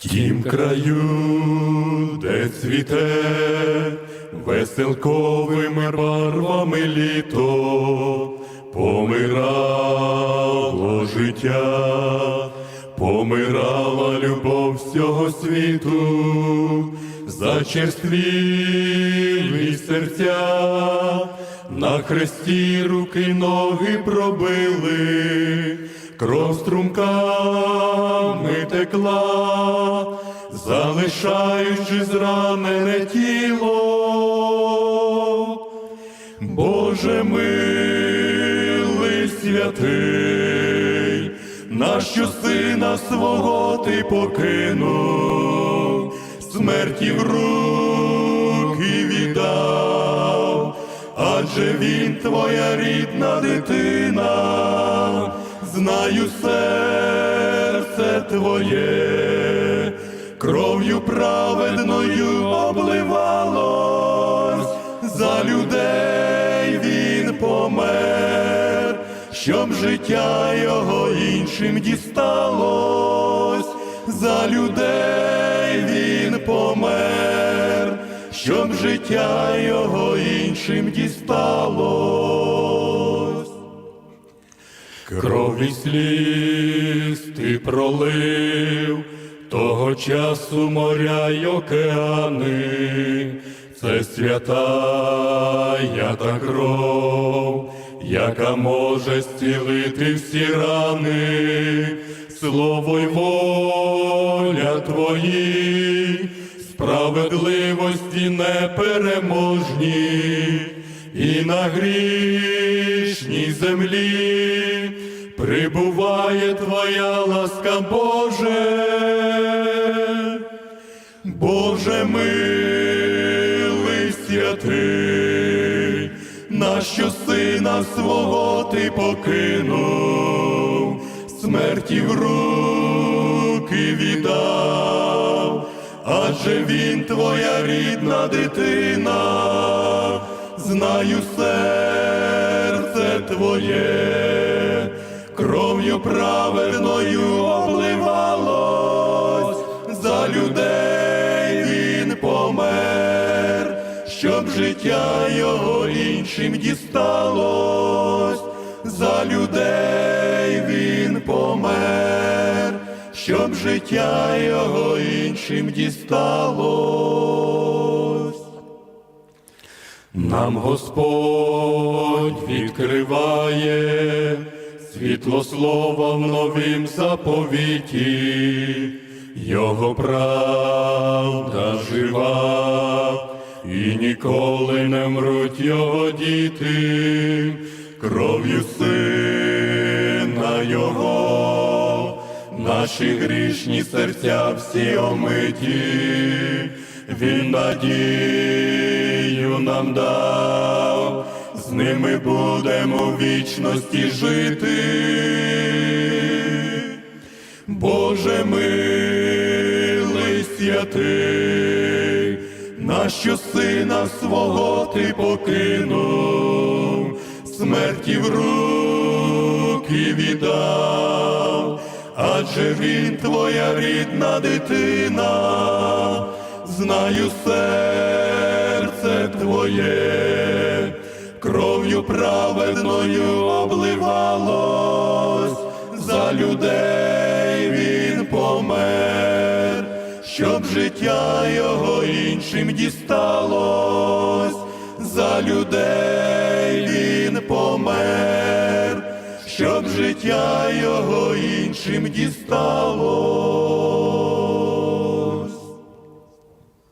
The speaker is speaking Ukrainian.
тім краю, де цвіте веселковими барвами літо, помирало життя, помирала любов всього світу, зачерствілі серця, на хресті руки ноги пробили, кров струмками текла, залишаючи зранене тіло. Боже милий святий, нащо сина свого ти покинув, смерті в руки віддав, адже він твоя рідна дитина, знаю серце твоє, кров'ю праведною обливалось, за людей він помер, щоб життя його іншим дісталось, за людей він помер, щоб життя його іншим дісталось. Крові сліз ти пролив, того часу моря й океани, це святая та кров, яка може зцілити всі рани, слово й воля твої, справедливості непереможні, і на грішній землі прибуває Твоя ласка Боже, Боже милий святий, нащо сина свого ти покинув, смерті в руки віддав, адже він твоя рідна дитина, знаю серце твоє, кров'ю праведною обливалось, за людей він помер, щоб життя його іншим дісталось, за людей він помер, щоб життя його іншим дісталось. Нам Господь відкриває світло слова в новім заповіті, Його правда жива, і ніколи не мруть його діти, кров'ю сина Його, наші грішні серця всі омиті, Він надію нам дав, з ними будемо в вічності жити. Боже милий святий, нащо сина свого ти покинув, смерті в руки віддав, адже він твоя рідна дитина, знаю серце твоє, кров'ю праведною обливалось, за людей він помер, щоб життя його іншим дісталось, за людей він помер, щоб життя його іншим дісталось.